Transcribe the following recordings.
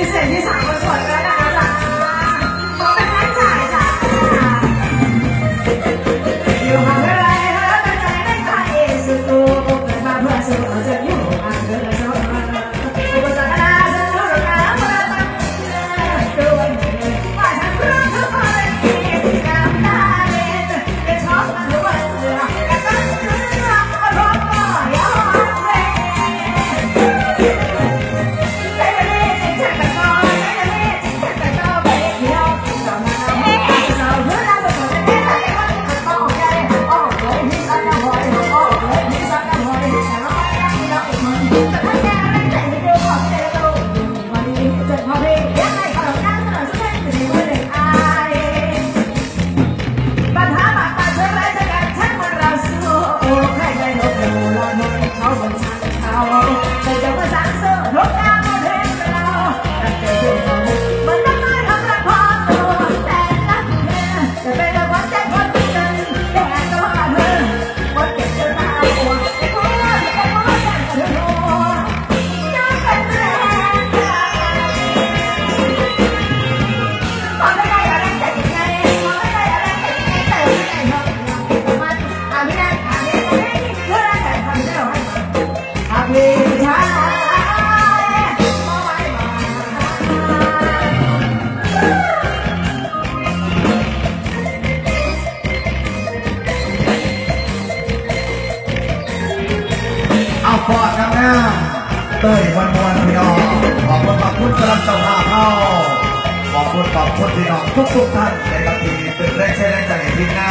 你身体啥时候做的 ปอดงานะเต้ยวันวันพี่น้องขอบคุณขอบคุณสำหรับเจ้าภาพเข้าขอบคุณขอบคุณพี่น้องทุกทุกท่านในบัดนี้เป็นแรงใช้แรงใจในทีมงา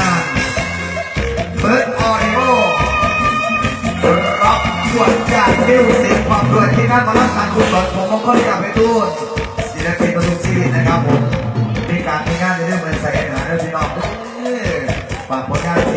เบิร์ดออดิโอรับขวดจากมิวสิกความรวยที่นั่นมาลักษณะคุณสอนผมมงคอยากไปตูนศิลปินประทุมชีวิตนะครับผมมีการมีงานในเรื่องเมืองใส่หาเรื่องพี่น้องฝากผลงาน